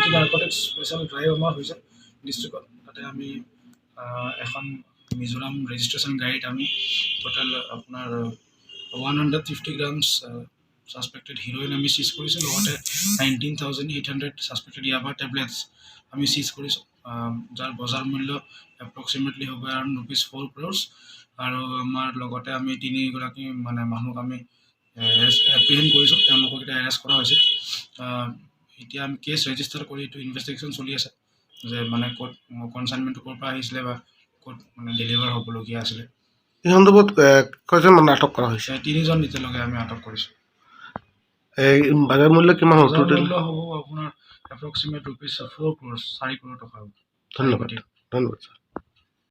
Anti narcotics special drive আমাৰ হৈছে ডিষ্ট্ৰিক্টত তাতে আমি এখন মিজোৰাম ৰেজিষ্ট্ৰেশ্যন গাড়ীত আমি ট'টেল আপোনাৰ one hundred fifty grams suspected heroin আমি চিজ কৰিছোঁ। লগতে nineteen thousand eight hundred suspected ইয়াবা টেবলেটছ আমি চিজ কৰিছোঁ। যাৰ বজাৰ মূল্য এপ্ৰক্সিমেটলি হ'ব এৰাউণ্ড ৰুপিজ ফ'ৰ ক্ৰ'ৰ্ছ আৰু আমাৰ লগতে আমি তিনিগৰাকী মানে মানুহক আমি এপ্ৰিহেণ্ড কৰিছোঁ। তেওঁলোকক এতিয়া এৰেষ্ট কৰা হৈছে। এতিয়া আমি কেছ ৰেজিষ্টাৰ কৰি এইটো ইনভেষ্টিগেশ্যন চলি আছে। যে মানে ক'ত কনচাইনমেণ্টটো ক'ৰ পৰা আহিছিলে বা ক'ত মানে ডেলিভাৰ হ'বলগীয়া আছিলে। এই সন্দৰ্ভত কেইজন মানুহ আটক কৰা হৈছে? তিনিজন এতিয়ালৈকে আমি আটক কৰিছোঁ। এই বাজাৰ মূল্য কিমান হ'ব টোটেল হ'ব আপোনাৰ এপ্ৰক্সিমেট ৰুপিজ ফ'ৰ ক্ৰ'ৰ চাৰি ক্ৰ'ৰ টকা হ'ব। ধন্যবাদ ধন্যবাদ ছাৰ